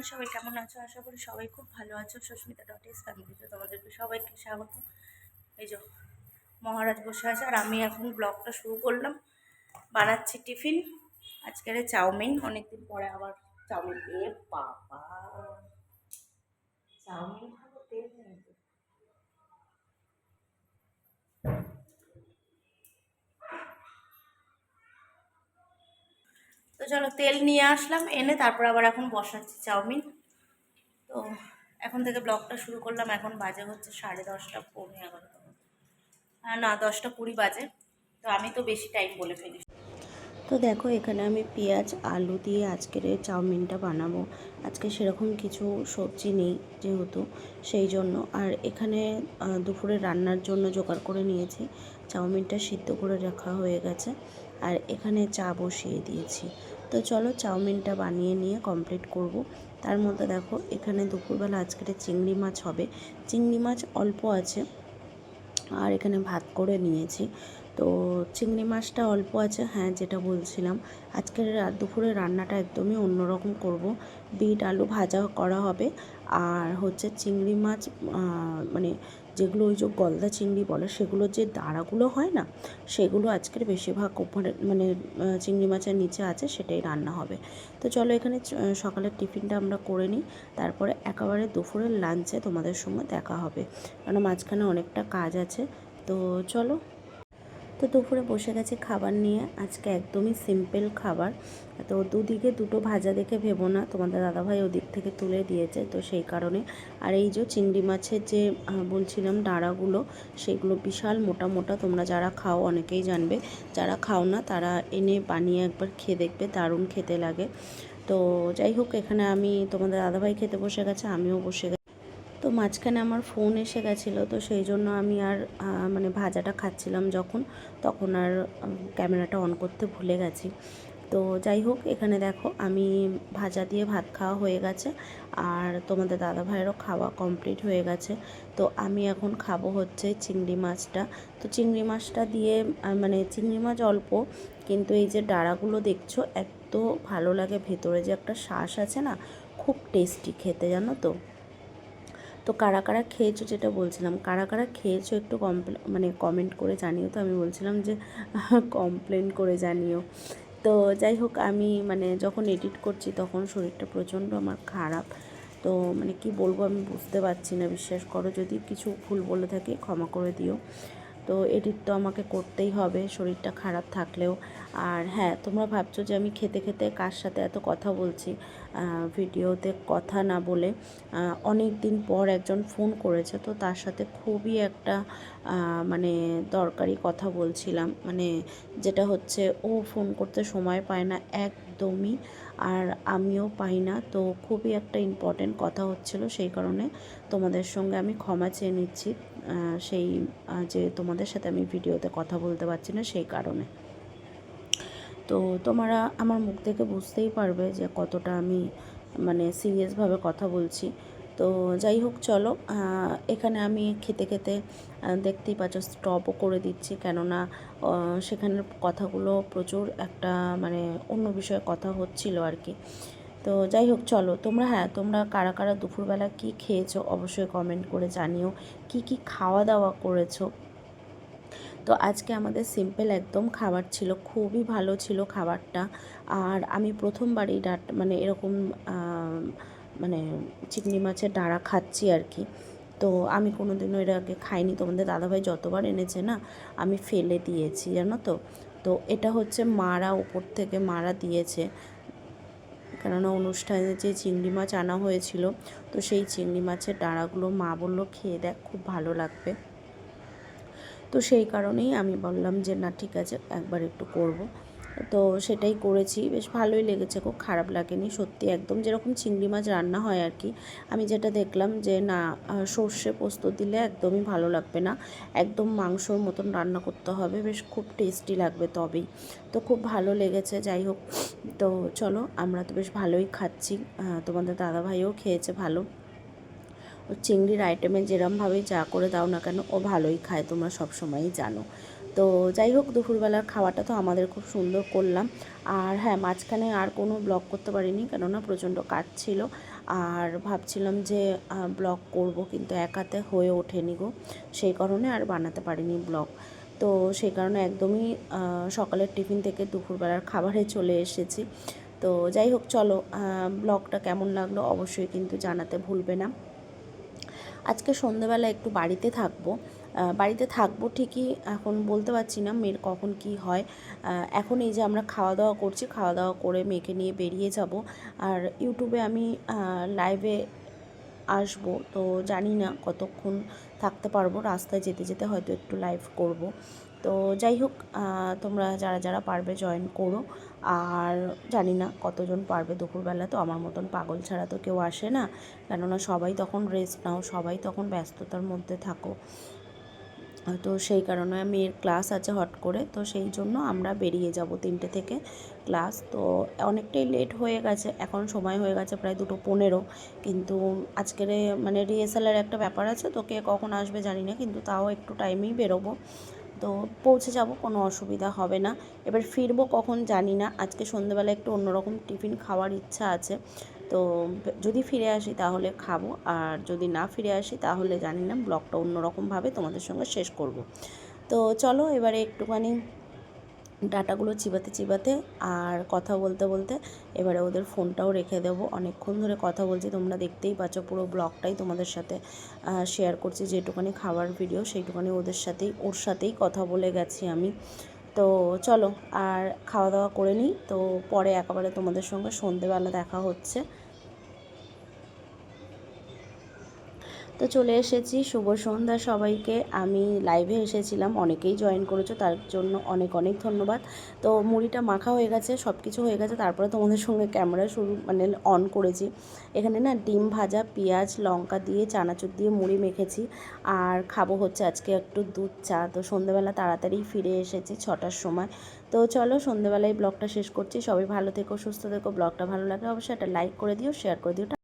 তোমরা সবাই কেমন আছো? আশা করি সবাই খুব ভালো আছো। সুস্মিতা ডট এস ফ্যামিলিতে তোমাদেরকে সবাইকে স্বাগত। এই যে মহারাজ বসে আছে আর আমি এখন ব্লগটা শুরু করলাম। বানাচ্ছি টিফিন। আজকের চাউমিন। অনেকদিন পরে আবার চাউমিন। এ বাবা। চাউমিন খাব তেল নেই তো। চলো তেল নিয়ে আসলাম, এনে তারপর আবার এখন বসাচ্ছি চাউমিন। তো এখন থেকে ব্লগটা শুরু করলাম, এখন বাজে হচ্ছে সাড়ে দশটা, পৌনে এগারোটা। না, দশটা কুড়ি বাজে। তো আমি তো বেশি টাইম বলে ফেলি। তো দেখো, এখানে আমি পেঁয়াজ, আলু দিয়ে আজকের এই চাউমিনটা বানাবো। আজকে সেরকম কিছু সবজি নেই যেহেতু, সেই জন্য। আর এখানে দুপুরে রান্নার জন্য জোগাড় করে নিয়েছি। চাউমিনটা সিদ্ধ করে রাখা হয়ে গেছে আর এখানে চা বসিয়ে দিয়েছি। তো চলো চাউমিনটা বানিয়ে নিয়ে কমপ্লিট করব। তার মধ্যে দেখো, এখানে দুপুরবেলা আজকের চিংড়ি মাছ হবে। চিংড়ি মাছ অল্প আছে আর এখানে ভাত করে নিয়েছি। তো চিংড়ি মাছটা অল্প আছে হ্যাঁ যেটা বলছিলাম। আজকের দুপুরে রান্নাটা একদমই অন্যরকম করব। বিট আলু ভাজা করা হবে। আর হচ্ছে চিংড়ি মাছ মানে যেগুলো ওই যে গলদা চিংড়ি বলে, সেগুলো যে দাঁড়াগুলো হয় না, সেগুলো আজকের বেশিরভাগ ওপরে মানে চিংড়ি মাছের নিচে আছে, সেটাই রান্না হবে। তো চলো এখানে সকালের টিফিনটা আমরা করে নিই। তারপরে একেবারে দুপুরের লাঞ্চে তোমাদের সঙ্গে দেখা হবে। কারণ মাঝখানে অনেকটা কাজ আছে। তো চলো তো দুপুরে বসে গেছি খাবার নিয়ে। আজকে একদমই সিম্পল খাবার। তো দুদিকে দুটো ভাজা দেখে ভেবো না, তোমাদের দাদাভাই ওদিক থেকে তুলে দিয়েছে তো সেই কারণে। আর এই যে চিংড়ি মাছের যে বলছিলাম ডাঁড়াগুলো, সেগুলো বিশাল মোটা মোটা, তোমরা যারা খাও অনেকেই জানবে। যারা খাও না, তারা এনে বানিয়ে একবার খেয়ে দেখবে, দারুণ খেতে লাগে। তো যাই হোক, এখানে আমি তোমাদের দাদাভাই খেতে বসে গেছে, আমিও বসে তো মাঝখানে আমার ফোন এসে গেছিল, তো সেই জন্য আমি আর মানে ভাজাটা খাচ্ছিলাম যখন, তখন আর ক্যামেরাটা অন করতে ভুলে গেছি। তো যাই হোক, এখানে দেখো আমি ভাজা দিয়ে ভাত খাওয়া হয়ে গেছে, আর তোমাদের দাদা ভাইয়েরও খাওয়া কমপ্লিট হয়ে গেছে। তো আমি এখন খাব হচ্ছে চিংড়ি মাছটা। তো চিংড়ি মাছটা দিয়ে মানে চিংড়ি মাছ অল্প, কিন্তু এই যে ডাড়াগুলো দেখছ, এত ভালো লাগে, ভেতরে যে একটা শ্বাস আছে না, খুব টেস্টি খেতে, জানো তো? তো কারা কারা খেয়েছো যেটা বলছিলাম, কারা কারা খেয়েছো একটু কমপ্লে মানে কমেন্ট করে জানিও তো। আমি বলছিলাম যে কমপ্লেন করে জানিও। তো যাই হোক, আমি মানে যখন এডিট করছি তখন শরীরটা প্রচণ্ড আমার খারাপ। তো মানে কি বলব আমি বুঝতে পারছি না, বিশ্বাস করো। যদি কিছু ভুল বলে থাকি ক্ষমা করে দিও। তো এডিট তো আমাকে করতেই হবে, শরীরটা খারাপ থাকলেও। আর হ্যাঁ তোমরা ভাবছ যে আমি খেতে খেতে কার সাথে এত কথা বলছি ভিডিওতে কথা না বলে। অনেক দিন পর একজন ফোন করেছে তো তার সাথে খুবই একটা মানে দরকারি কথা বলছিলাম। মানে যেটা হচ্ছে ও ফোন করতে সময় পায় না, একদমই। আর আমিও পাই না। তো খুবই একটা ইম্পর্টেন্ট কথা হচ্ছিল সেই কারণে তোমাদের সঙ্গে আমি ক্ষমা চেয়ে নিচ্ছি সেই যে তোমাদের সাথে আমি ভিডিওতে কথা বলতে পারছি না সেই কারণে। তো তোমরা আমার মুখ থেকে বুঝতেই পারবে যে কতটা আমি মানে সিরিয়াসভাবে কথা বলছি। তো যাই হোক, চলো। এখানে আমি খেতে খেতে দেখতেই পাচ্ছ স্টপও করে দিচ্ছি। কেননা সেখানের কথাগুলো প্রচুর একটা মানে অন্য বিষয়ে কথা হচ্ছিল আর কি। তো যাই হোক, চলো। তোমরা হ্যাঁ তোমরা কারা কারা দুপুরবেলা কি খেয়েছো অবশ্যই কমেন্ট করে জানিও। কি কি খাওয়া দাওয়া করেছ? তো আজকে আমাদের সিম্পল একদম খাবার ছিল, খুবই ভালো ছিল খাবারটা। আর আমি প্রথমবারই ডাট মানে এরকম মানে চিংড়ি মাছের ডাঁড়া খাচ্ছি আর কি। তো আমি কোনো দিনও এর আগে খাইনি। তোমাদের দাদাভাই যতবার এনেছে না, আমি ফেলে দিয়েছি, জানো তো? তো এটা হচ্ছে মারা উপর থেকে মারা দিয়েছে। কেননা অনুষ্ঠানে যে চিংড়ি মাছ আনা হয়েছিল, তো সেই চিংড়ি মাছের ডাঁড়াগুলো মা বলল, খেয়ে দেখ, খুব ভালো লাগবে। তো সেই কারণেই আমি বললাম যে, না, ঠিক আছে, একবার একটু করব। তো সেটাই করেছি। বেশ ভালোই লেগেছে, খুব খারাপ লাগেনি, সত্যি একদম যেরকম চিংড়ি মাছ রান্না হয় আর কি। আমি যেটা দেখলাম যে, না সর্ষে পোস্ত দিলে একদমই ভালো লাগবে না। একদম মাংসর মতন রান্না করতে হবে, বেশ খুব টেস্টি লাগবে তবেই। তো খুব ভালো লেগেছে, যাই হোক। তো চলো, আমরা তো বেশ ভালোই খাচ্ছি। তোমাদের দাদাভাইও খেয়েছে ভালো। চিংড়ির আইটেমে যেরমভাবেই যা করে দাও না কেন, ও ভালোই খায়, তোমরা সব সময়ই জানো। তো যাই হোক, দুপুরবেলার খাওয়াটা তো আমাদের খুব সুন্দর করলাম। আর হ্যাঁ মাঝখানে আর কোনো ব্লগ করতে পারিনি কেননা প্রচণ্ড কাজ ছিল। আর ভাবছিলাম যে ব্লগ করব কিন্তু একাতে হয়ে ওঠেনি গো। সেই কারণে আর বানাতে পারিনি ব্লগ তো সেই কারণে একদমই সকালের টিফিন থেকে দুপুরবেলার খাবারে চলে এসেছি। তো যাই হোক, চলো ব্লগটা কেমন লাগল অবশ্যই কিন্তু জানাতে ভুলবে না। আজকে সন্ধেবেলা একটু বাড়িতে থাকব। বাড়িতে থাকব ঠিকই, এখন বলতে পারছি না মেয়ের কখন কি হয়। এখন এই যে আমরা খাওয়া দাওয়া করছি, খাওয়া দাওয়া করে মেয়েকে নিয়ে বেরিয়ে যাব। আর ইউটিউবে আমি লাইভে আসব, তো জানি না কতক্ষণ থাকতে পারব। রাস্তায় যেতে যেতে হয়তো একটু লাইভ করব। তো যাই হোক তোমরা যারা যারা পারবে জয়েন করো। আর জানি না কতজন পারবে দুপুরবেলা, তো আমার মতন পাগল ছাড়া তো কেউ আসে না। কেননা সবাই তখন রেস্ট নাও, সবাই তখন ব্যস্ততার মধ্যে থাকো। তো সেই কারণে মেয়ের ক্লাস আছে হট করে, তো সেই জন্য আমরা বেরিয়ে যাব তিনটে থেকে ক্লাস। তো অনেকটাই লেট হয়ে গেছে, এখন সময় হয়ে গেছে প্রায় দুটো পনেরো, কিন্তু আজকের মানে রিহার্সালের একটা ব্যাপার আছে, তো কে কখন আসবে জানি না, কিন্তু তাও একটু টাইমেই বেরোবো। তো পৌঁছে যাব, কোনো অসুবিধা হবে না। এবার ফিরবো কখন জানি না, আজকে সন্ধ্যেবেলা একটু অন্যরকম টিফিন খাওয়ার ইচ্ছা আছে। তো যদি ফিরে আসি তাহলে খাব। আর যদি না ফিরে আসি তাহলে জানি না, ব্লগটা অন্যরকমভাবে তোমাদের সঙ্গে শেষ করব। তো চলো এবারে একটুখানি ডাটাগুলো চিবাতে চিবাতে আর কথা বলতে বলতে এবারে ওদের ফোনটাও রেখে দেবো। অনেকক্ষণ ধরে কথা বলছি, তোমরা দেখতেই পাচ্ছ পুরো ব্লগটাই তোমাদের সাথে শেয়ার করছি। যেটুখানি খাবার ভিডিও সেইটুখানি ওদের সাথেই, ওর সাথেই কথা বলে গেছি আমি। তো চলো, আর খাওয়া দাওয়া করে নিই। তো পরে একেবারে তোমাদের সঙ্গে সন্ধেবেলা দেখা হচ্ছে। তো চলে এসেছি, শুভ সন্ধ্যা সবাইকে। আমি লাইভে এসেছিলাম, অনেকেই জয়েন করেছ, তার জন্য অনেক অনেক ধন্যবাদ। তো মুড়িটা মাখা হয়ে গেছে সব কিছু হয়ে গেছে, তারপরে তোমাদের সঙ্গে ক্যামেরা শুরু মানে অন করেছি। এখানে না ডিম ভাজা, পেঁয়াজ, লঙ্কা দিয়ে, চানাচুর দিয়ে মুড়ি মেখেছি। আর খাব হচ্ছে আজকে একটু দুধ চা। তো সন্ধ্যেবেলা তাড়াতাড়ি ফিরে এসেছি ছটার সময়। তো চলো সন্ধ্যেবেলায় ব্লগটা শেষ করছি। সবাই ভালো থেকো, সুস্থ থেকো। ব্লগটা ভালো লাগে অবশ্যই একটা লাইক করে দিও শেয়ার করে দিও।